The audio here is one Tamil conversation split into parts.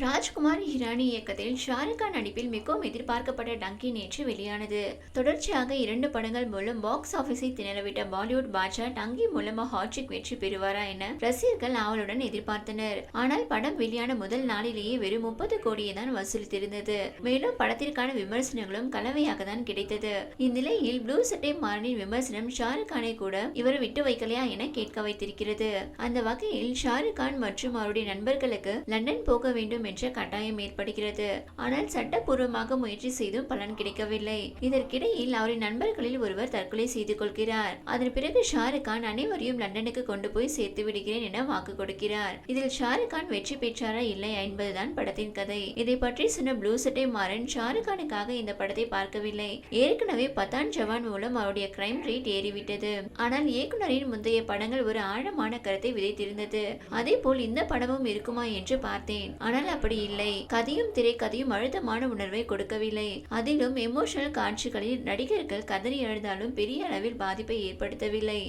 ராஜ்குமார் ஹிரானி இயக்கத்தில் ஷாருக் கான் நடிப்பில் மிகவும் எதிர்பார்க்கப்பட்ட டங்கி நேற்று வெளியானது. தொடர்ச்சியாக இரண்டு படங்கள் மூலம் பாக்ஸ் ஆபீஸை திணறவிட்ட பாலிவுட் பாட்ஷா டங்கி மூலமா ஹாட்ரிக் வெற்றி பெறுவாரா என ரசிகர்கள் ஆவலுடன் எதிர்பார்த்தனர். ஆனால் படம் வெளியான முதல் நாளிலேயே வெறும் முப்பது கோடியை தான் வசூலித்திருந்தது. மேலும் படத்திற்கான விமர்சனங்களும் கலவையாக தான் கிடைத்தது. இந்நிலையில் ப்ளூ சட்டை மாறனின் விமர்சனம் ஷாருக் கானை கூட இவர் விட்டு வைக்கலையா என கேட்க வைத்திருக்கிறது. அந்த வகையில் ஷாருக் கான் மற்றும் அவருடைய நண்பர்களுக்கு லண்டன் போக வேண்டும் என்ற கட்டாயம் ஏற்படுகிறது. ஆனால் சட்டப்பூர்வமாக முயற்சி செய்தும் பலன் கிடைக்கவில்லை. இதற்கிடையில் அவரின் நண்பர்களில் ஒருவர் தற்கொலை செய்து கொள்கிறார். அதன் பிறகு ஷாருக்கான் அனைவரையும் லண்டனுக்கு கொண்டு போய் சேர்த்து விடுகிறேன் என வாக்கு கொடுக்கிறார். இதில் ஷாருக்கான் வெற்றி பெற்றாரா இல்லை என்பதுதான் படத்தின் கதை. இதை பற்றி சொன்ன ப்ளூ சட்டை மாறன் ஷாருக்கானுக்காக இந்த படத்தை பார்க்கவில்லை. ஏற்கனவே பத்தான் ஜவான் மூலம் அவருடைய கிரைம் ரேட் ஏறிவிட்டது. ஆனால் இயக்குனரின் முந்தைய படங்கள் ஒரு ஆழமான கருத்தை விதைத்திருந்தது. அதே போல் இந்த படமும் இருக்குமா என்று பார்த்தேன். ஆனால் அப்படி இல்லை. கதையும் திரைக்கதையும் அழுத்தமான உணர்வை கொடுக்கவில்லை. அதிலும் எமோஷனல் காட்சிகளில் நடிகர்கள் கதறி எழுந்தாலும் பெரிய அளவில் பாதிப்பை ஏற்படுத்தவில்லை.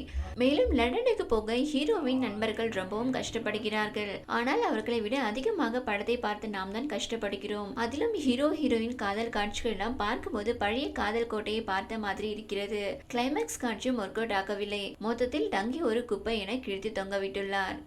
மேலும் லண்டனுக்கு போக ஹீரோவின் நண்பர்கள் ரொம்பவும் கஷ்டப்படுகிறார்கள். ஆனால் அவர்களை விட அதிகமாக படத்தை பார்த்து நாம் தான் கஷ்டப்படுகிறோம். அதிலும் ஹீரோ ஹீரோயின் காதல் காட்சிகள் எல்லாம் பார்க்கும்போது பழைய காதல் கோட்டையை பார்த்த மாதிரி இருக்கிறது. கிளைமேக்ஸ் காட்சியும் ஒர்க் அவுட் ஆகவில்லை. மொத்தத்தில் டங்கி ஒரு குப்பை என கிழித்து தொங்கவிட்டுள்ளார்.